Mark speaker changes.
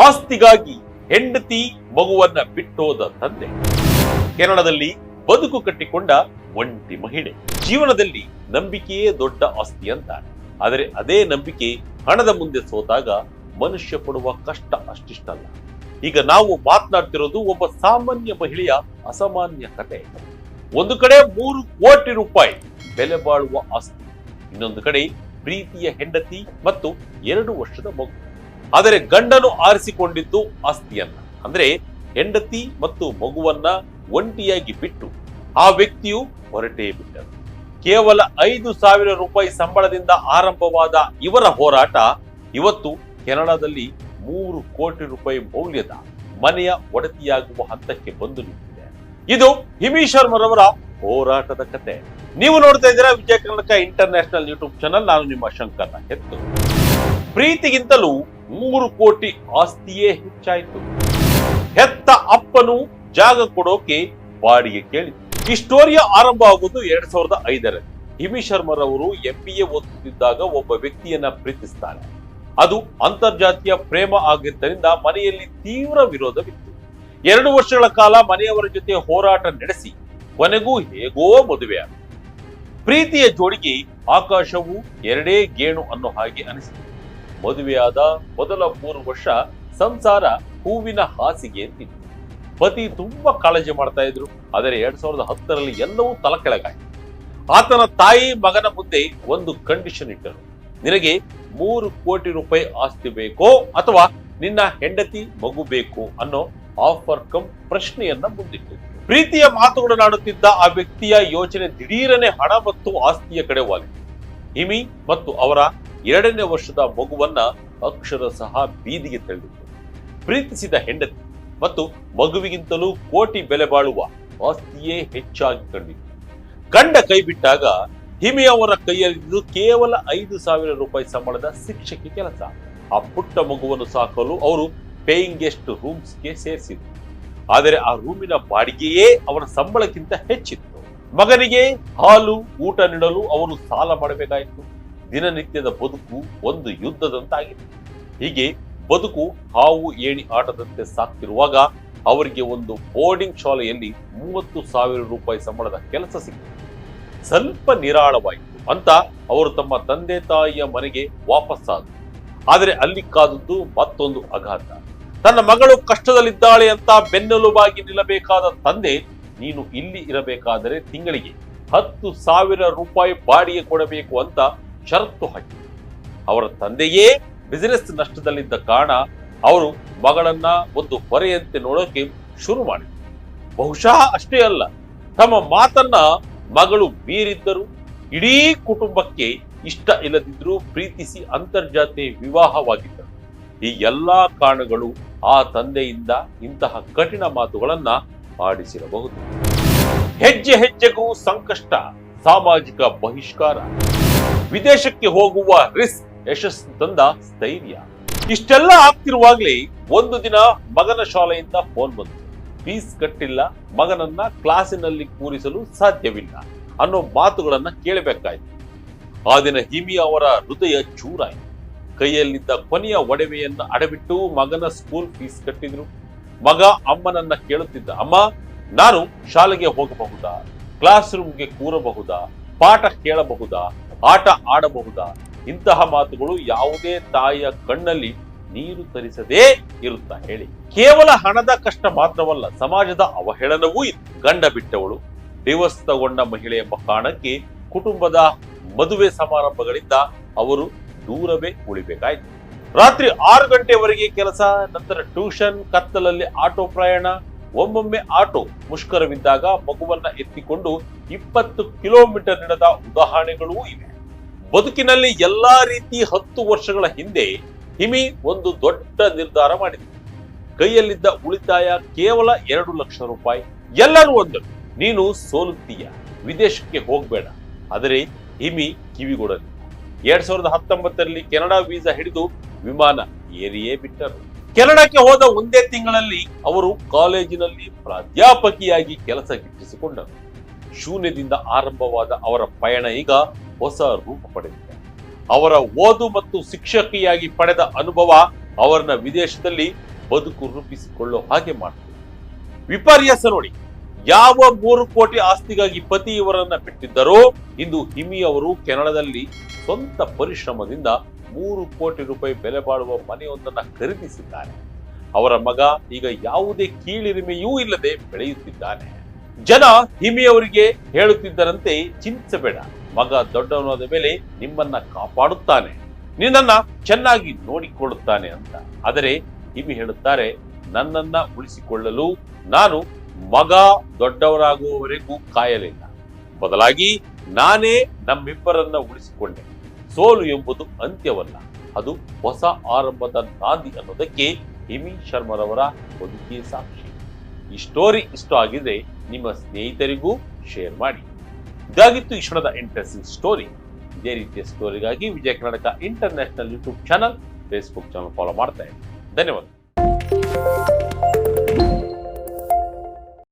Speaker 1: ಆಸ್ತಿಗಾಗಿ ಹೆಂಡತಿ ಮಗುವನ್ನ ಬಿಟ್ಟೋದ ತಂದೆ. ಕೇರಳದಲ್ಲಿ ಬದುಕು ಕಟ್ಟಿಕೊಂಡ ಒಂಟಿ ಮಹಿಳೆ. ಜೀವನದಲ್ಲಿ ನಂಬಿಕೆಯೇ ದೊಡ್ಡ ಆಸ್ತಿ ಅಂತಾರೆ ಆದರೆ ಅದೇ ನಂಬಿಕೆ ಹಣದ ಮುಂದೆ ಸೋತಾಗ ಮನುಷ್ಯ ಪಡುವ ಕಷ್ಟ ಅಷ್ಟಿಷ್ಟಲ್ಲ. ಈಗ ನಾವು ಮಾತನಾಡ್ತಿರೋದು ಒಬ್ಬ ಸಾಮಾನ್ಯ ಮಹಿಳೆಯ ಅಸಾಮಾನ್ಯ ಕತೆ. ಒಂದು ಕಡೆ ಮೂರು ಕೋಟಿ ರೂಪಾಯಿ ಬೆಲೆ ಬಾಳುವ ಆಸ್ತಿ. ಇನ್ನೊಂದು ಕಡೆ ಪ್ರೀತಿಯ ಹೆಂಡತಿ ಮತ್ತು ಎರಡು ವರ್ಷದ ಮಗು. ಆದರೆ ಗಂಡನು ಆರಿಸಿಕೊಂಡಿದ್ದು ಆಸ್ತಿಯನ್ನ, ಅಂದ್ರೆ ಹೆಂಡತಿ ಮತ್ತು ಮಗುವನ್ನ ಒಂಟಿಯಾಗಿ ಬಿಟ್ಟು ಆ ವ್ಯಕ್ತಿಯು ಹೊರಟೇ ಬಿಟ್ಟರು ಕೇವಲ ಐದು ಸಾವಿರ ರೂಪಾಯಿ ಸಂಬಳದಿಂದ ಆರಂಭವಾದ ಇವರ ಹೋರಾಟ ಇವತ್ತು ಕೆನಡಾದಲ್ಲಿ ಮೂರು ಕೋಟಿ ರೂಪಾಯಿ ಮೌಲ್ಯದ ಮನೆಯ ಒಡತಿಯಾಗುವ ಹಂತಕ್ಕೆ ಬಂದು ನಿಂತಿದೆ. ಇದು ಹಿಮಿ ಶರ್ಮರವರ ಹೋರಾಟದ ಕತೆ. ನೀವು ನೋಡ್ತಾ ಇದ್ದೀರಾ Vijaya Karnataka international YouTube channel. ನಾನು ನಿಮ್ಮ ಶಂಕರ್ನ ಹೆತ್ತು. ಪ್ರೀತಿಗಿಂತಲೂ ಮೂರು ಕೋಟಿ ಆಸ್ತಿಯೇ ಹೆಚ್ಚಾಯಿತು. ಹೆತ್ತ ಅಪ್ಪನು ಜಾಗ ಕೊಡೋಕೆ ಬಾಡಿಗೆ ಕೇಳಿ. ಈ ಸ್ಟೋರಿಯ ಆರಂಭ ಆಗುವುದು ಎರಡ್ ಸಾವಿರದ ಐದರಲ್ಲಿ. ಹಿಮಿ ಶರ್ಮರವರು ಎಂ ಬಿ ಎ ಓದುತ್ತಿದ್ದಾಗ ಒಬ್ಬ ವ್ಯಕ್ತಿಯನ್ನ ಪ್ರೀತಿಸ್ತಾರೆ. ಅದು ಅಂತರ್ಜಾತೀಯ ಪ್ರೇಮ ಆಗಿದ್ದರಿಂದ ಮನೆಯಲ್ಲಿ ತೀವ್ರ ವಿರೋಧವಿತ್ತು. ಎರಡು ವರ್ಷಗಳ ಕಾಲ ಮನೆಯವರ ಜೊತೆ ಹೋರಾಟ ನಡೆಸಿ ಕೊನೆಗೂ ಹೇಗೋ ಮದುವೆ. ಪ್ರೀತಿಯ ಜೋಡಿಗೆ ಆಕಾಶವು ಎರಡೇ ಗೇಣು ಅನ್ನೋ ಹಾಗೆ ಅನಿಸಿತು. ಮದುವೆಯಾದ ಮೊದಲ ಮೂರು ವರ್ಷ ಸಂಸಾರ ಹೂವಿನ ಹಾಸಿಗೆ ಅಂತಿತ್ತು ಪತಿ ತುಂಬಾ ಕಾಳಜಿ ಮಾಡ್ತಾ ಇದ್ರು, ಆದರೆ ಎರಡ್ ಸಾವಿರದ ಹತ್ತರಲ್ಲಿ ಎಲ್ಲವೂ ತಲಕೆಳಗಾಯಿತು ಆತನ ತಾಯಿ ಮಗನ ಮುಂದೆ ಒಂದು ಕಂಡೀಷನ್ ಇಟ್ಟರು. ನಿನಗೆ ಮೂರು ಕೋಟಿ ರೂಪಾಯಿ ಆಸ್ತಿ ಬೇಕೋ ಅಥವಾ ನಿನ್ನ ಹೆಂಡತಿ ಮಗು ಬೇಕು ಅನ್ನೋ ಆಫರ್ ಕಂ ಪ್ರಶ್ನೆಯನ್ನ ಮುಂದಿಟ್ಟು ಪ್ರೀತಿಯ ಮಾತುಗಳನ್ನಾಡುತ್ತಿದ್ದ ಆ ವ್ಯಕ್ತಿಯ ಯೋಚನೆ ದಿಢೀರನೆ ಹಣ ಮತ್ತು ಆಸ್ತಿಯ ಕಡೆ ವಾಲಿತು ಹಿಮಿ ಮತ್ತು ಅವರ ಎರಡನೇ ವರ್ಷದ ಮಗುವನ್ನ ಅಕ್ಷರ ಸಹ ಬೀದಿಗೆ ತಳ್ಳಿತು ಪ್ರೀತಿಸಿದ ಹೆಂಡತಿ ಮತ್ತು ಮಗುವಿಗಿಂತಲೂ ಕೋಟಿ ಬೆಲೆ ಬಾಳುವ ಆಸ್ತಿಯೇ ಹೆಚ್ಚಾಗಿ ಕಂಡಿತು ಗಂಡ ಕೈ ಬಿಟ್ಟಾಗ ಹಿಮಿ ಅವರ ಕೈಯಲ್ಲಿದ್ದು ಕೇವಲ ಐದು ಸಾವಿರ ರೂಪಾಯಿ ಸಂಬಳದ ಶಿಕ್ಷಕಿ ಕೆಲಸ. ಆ ಪುಟ್ಟ ಮಗುವನ್ನು ಸಾಕಲು ಅವರು ಪೇಯಿಂಗ್ ಗೆಸ್ಟ್ ರೂಮ್ಸ್ಗೆ ಸೇರಿಸಿದ್ರು. ಆದರೆ ಆ ರೂಮಿನ ಬಾಡಿಗೆಯೇ ಅವನ ಸಂಬಳಕ್ಕಿಂತ ಹೆಚ್ಚಿತ್ತು. ಮಗನಿಗೆ ಹಾಲು, ಊಟ ನೀಡಲು ಅವನು ಸಾಲ ಮಾಡಬೇಕಾಯಿತು. ದಿನನಿತ್ಯದ ಬದುಕು ಒಂದು ಯುದ್ಧದಂತಾಗಿದೆ. ಹೀಗೆ ಬದುಕು ಹಾವು, ಏಣಿ ಆಟದಂತೆ ಸಾಕ್ತಿರುವಾಗ ಅವರಿಗೆ ಒಂದು ಬೋರ್ಡಿಂಗ್ ಶಾಲೆಯಲ್ಲಿ ಮೂವತ್ತು ಸಾವಿರ ರೂಪಾಯಿ ಸಂಬಳದ ಕೆಲಸ ಸಿಕ್ಕಿತು. ಸ್ವಲ್ಪ ನಿರಾಳವಾಯಿತು ಅಂತ ಅವರು ತಮ್ಮ ತಂದೆ ತಾಯಿಯ ಮನೆಗೆ ವಾಪಸ್ಸಾದರು. ಆದರೆ ಅಲ್ಲಿ ಕಾದದ್ದು ಮತ್ತೊಂದು ಅಘಾತ. ತನ್ನ ಮಗಳು ಕಷ್ಟದಲ್ಲಿದ್ದಾಳೆ ಅಂತ ಬೆನ್ನೆಲುಬಾಗಿ ನಿಲ್ಲಬೇಕಾದ ತಂದೆ ನೀನು ಇಲ್ಲಿ ಇರಬೇಕಾದರೆ ತಿಂಗಳಿಗೆ ಹತ್ತು ಸಾವಿರ ರೂಪಾಯಿ ಬಾಡಿಗೆ ಕೊಡಬೇಕು ಅಂತ ಷರತ್ತು ಹಾಕಿ. ಅವರ ತಂದೆಯೇ ಬಿಸಿನೆಸ್ ನಷ್ಟದಲ್ಲಿದ್ದ ಕಾರಣ ಅವರು ಮಗಳನ್ನ ಒಂದು ಹೊರೆಯಂತೆ ನೋಡೋಕೆ ಶುರು ಮಾಡಿದರು. ಬಹುಶಃ ಅಷ್ಟೇ ಅಲ್ಲ, ತಮ್ಮ ಮಾತನ್ನ ಮಗಳು ಮೀರಿದ್ದರು ಇಡೀ ಕುಟುಂಬಕ್ಕೆ ಇಷ್ಟ ಇಲ್ಲದಿದ್ರೂ ಪ್ರೀತಿಸಿ ಅಂತರ್ಜಾತಿ ವಿವಾಹವಾಗಿದ್ದರು. ಈ ಎಲ್ಲಾ ಕಾರಣಗಳು ಆ ತಂದೆಯಿಂದ ಇಂತಹ ಕಠಿಣ ಮಾತುಗಳನ್ನ ಆಡಿಸಿರಬಹುದು. ಹೆಜ್ಜೆ ಹೆಜ್ಜೆಗೂ ಸಂಕಷ್ಟ, ಸಾಮಾಜಿಕ ಬಹಿಷ್ಕಾರ, ವಿದೇಶಕ್ಕೆ ಹೋಗುವ ರಿಸ್ಕ್, ಯಶಸ್ಸು ತಂದ ಸ್ಥೈರ್ಯ. ಇಷ್ಟೆಲ್ಲ ಆಗ್ತಿರುವಾಗ್ಲಿ ಒಂದು ದಿನ ಮಗನ ಶಾಲೆಯಿಂದ ಫೋನ್ ಬಂತು. ಫೀಸ್ ಕಟ್ಟಿಲ್ಲ, ಮಗನನ್ನ ಕ್ಲಾಸಿನಲ್ಲಿ ಕೂರಿಸಲು ಸಾಧ್ಯವಿಲ್ಲ ಅನ್ನೋ ಮಾತುಗಳನ್ನ ಕೇಳಬೇಕಾಯ್ತು. ಆ ದಿನ ಹಿಮಿ ಅವರ ಹೃದಯ ಚೂರಾಯಿತು. ಕೈಯಲ್ಲಿದ್ದ ಕೊನೆಯ ಒಡವೆಯನ್ನ ಅಡವಿಟ್ಟು ಮಗನ ಸ್ಕೂಲ್ ಫೀಸ್ ಕಟ್ಟಿದ್ರು. ಮಗ ಅಮ್ಮನನ್ನ ಕೇಳುತ್ತಿದ್ದ, ಅಮ್ಮ, ನಾನು ಶಾಲೆಗೆ ಹೋಗಬಹುದಾ? ಕ್ಲಾಸ್ ರೂಮ್ಗೆ ಕೂರಬಹುದಾ? ಪಾಠ ಕೇಳಬಹುದಾ? ಆಟ ಆಡಬಹುದಾ? ಇಂತಹ ಮಾತುಗಳು ಯಾವುದೇ ತಾಯಿಯ ಕಣ್ಣಲ್ಲಿ ನೀರು ತರಿಸದೇ ಇರುತ್ತಾ? ಹೇಳಿ. ಕೇವಲ ಹಣದ ಕಷ್ಟ ಮಾತ್ರವಲ್ಲ, ಸಮಾಜದ ಅವಹೇಳನವೂ ಇತ್ತು ಗಂಡ ಬಿಟ್ಟವಳು. ಡಿವೋರ್ಸ್ ತಗೊಂಡ ಮಹಿಳೆ ಎಂಬ ಕಾರಣಕ್ಕೆ ಕುಟುಂಬದ ಮದುವೆ ಸಮಾರಂಭಗಳಿಂದ ಅವರು ದೂರವೇ ಉಳಿಬೇಕಾಯ್ತು. ರಾತ್ರಿ ಆರು ಗಂಟೆವರೆಗೆ ಕೆಲಸ, ನಂತರ ಟ್ಯೂಷನ್, ಕತ್ತಲಲ್ಲಿ ಆಟೋ ಪ್ರಯಾಣ, ಒಮ್ಮೊಮ್ಮೆ ಆಟೋ ಮುಷ್ಕರವಿದ್ದಾಗ ಮಗುವನ್ನ ಎತ್ತಿಕೊಂಡು ಇಪ್ಪತ್ತು ಕಿಲೋಮೀಟರ್ ನಡೆದ ಉದಾಹರಣೆಗಳೂ ಇವೆ. ಬದುಕಿನಲ್ಲಿ ಎಲ್ಲಾ ರೀತಿ ಹತ್ತು ವರ್ಷಗಳ ಹಿಂದೆ ಹಿಮಿ ಒಂದು ದೊಡ್ಡ ನಿರ್ಧಾರ ಮಾಡಿದೆ. ಕೈಯಲ್ಲಿದ್ದ ಉಳಿತಾಯ ಕೇವಲ ಎರಡು ಲಕ್ಷ ರೂಪಾಯಿ. ಎಲ್ಲರೂ ಒಂದರು ನೀನು ಸೋಲುತ್ತೀಯ, ವಿದೇಶಕ್ಕೆ ಹೋಗ್ಬೇಡ. ಆದರೆ ಹಿಮಿ ಕಿವಿಗೊಡಲಿಲ್ಲ ಎರಡ್ ಸಾವಿರದ ಹತ್ತೊಂಬತ್ತರಲ್ಲಿ ಕೆನಡಾ ವೀಸಾ ಹಿಡಿದು ವಿಮಾನ ಏರಿಯೇ ಬಿಟ್ಟರು. ಕೆನಡಾಕ್ಕೆ ಹೋದ ಒಂದೇ ತಿಂಗಳಲ್ಲಿ ಅವರು ಕಾಲೇಜಿನಲ್ಲಿ ಪ್ರಾಧ್ಯಾಪಕಿಯಾಗಿ ಕೆಲಸ ಗಿಟ್ಟಿಸಿಕೊಂಡರು ಶೂನ್ಯದಿಂದ ಆರಂಭವಾದ ಅವರ ಪಯಣ ಈಗ ಹೊಸ ರೂಪ ಪಡೆದಿದೆ. ಅವರ ಓದು ಮತ್ತು ಶಿಕ್ಷಕಿಯಾಗಿ ಪಡೆದ ಅನುಭವ ಅವರನ್ನ ವಿದೇಶದಲ್ಲಿ ಬದುಕು ರೂಪಿಸಿಕೊಳ್ಳೋ ಹಾಗೆ ಮಾಡ್ತಾರೆ ವಿಪರ್ಯಾಸ ನೋಡಿ ಯಾವ ಮೂರು ಕೋಟಿ ಆಸ್ತಿಗಾಗಿ ಪತಿ ಇವರನ್ನ ಬಿಟ್ಟಿದ್ದರೋ, ಇಂದು ಹಿಮಿ ಅವರು ಕೆನಡಾದಲ್ಲಿ ಸ್ವಂತ ಪರಿಶ್ರಮದಿಂದ ಮೂರು ಕೋಟಿ ರೂಪಾಯಿ ಬೆಲೆ ಬಾಳುವ ಮನೆಯೊಂದನ್ನ ಖರೀದಿಸಿದ್ದಾರೆ. ಅವರ ಮಗ ಈಗ ಯಾವುದೇ ಕೀಳಿರಿಮೆಯೂ ಇಲ್ಲದೆ ಬೆಳೆಯುತ್ತಿದ್ದಾನೆ. ಜನ ಹಿಮಿ ಅವರಿಗೆ ಹೇಳುತ್ತಿದ್ದರಂತೆ ಚಿಂತಿಸಬೇಡ. ಮಗ ದೊಡ್ಡವನಾದ ಮೇಲೆ ನಿಮ್ಮನ್ನ ಕಾಪಾಡುತ್ತಾನೆ. ನಿನ್ನನ್ನ ಚೆನ್ನಾಗಿ ನೋಡಿಕೊಳ್ಳುತ್ತಾನೆ ಅಂತ. ಆದರೆ ಹಿಮಿ ಹೇಳುತ್ತಾರೆ, ನನ್ನನ್ನ ಉಳಿಸಿಕೊಳ್ಳಲು ನಾನು ಮಗ ದೊಡ್ಡವರಾಗುವವರೆಗೂ ಕಾಯಲಿಲ್ಲ. ಬದಲಾಗಿ ನಾನೇ ನಮ್ಮಿಬ್ಬರನ್ನ ಉಳಿಸಿಕೊಂಡೆ. ಸೋಲು ಎಂಬುದು ಅಂತ್ಯವಲ್ಲ, ಅದು ಹೊಸ ಆರಂಭದ ನಾಂದಿ ಅನ್ನೋದಕ್ಕೆ ಹಿಮಿ ಶರ್ಮರವರ ಬದುಕೇ ಸಾಕ್ಷಿ. ಈ ಸ್ಟೋರಿ ಇಷ್ಟ ಆಗಿದ್ರೆ ನಿಮ್ಮ ಸ್ನೇಹಿತರಿಗೂ ಶೇರ್ ಮಾಡಿ. ಇದಾಗಿತ್ತು ಈ ಕ್ಷಣದ ಇಂಟ್ರೆಸ್ಟಿಂಗ್ ಸ್ಟೋರಿ ಇದೇ ರೀತಿಯ ಸ್ಟೋರಿಗಾಗಿ Vijaya Karnataka international YouTube channel Facebook channel follow ಮಾಡ್ತಾ ಇದ್ದೀನಿ ಧನ್ಯವಾದ.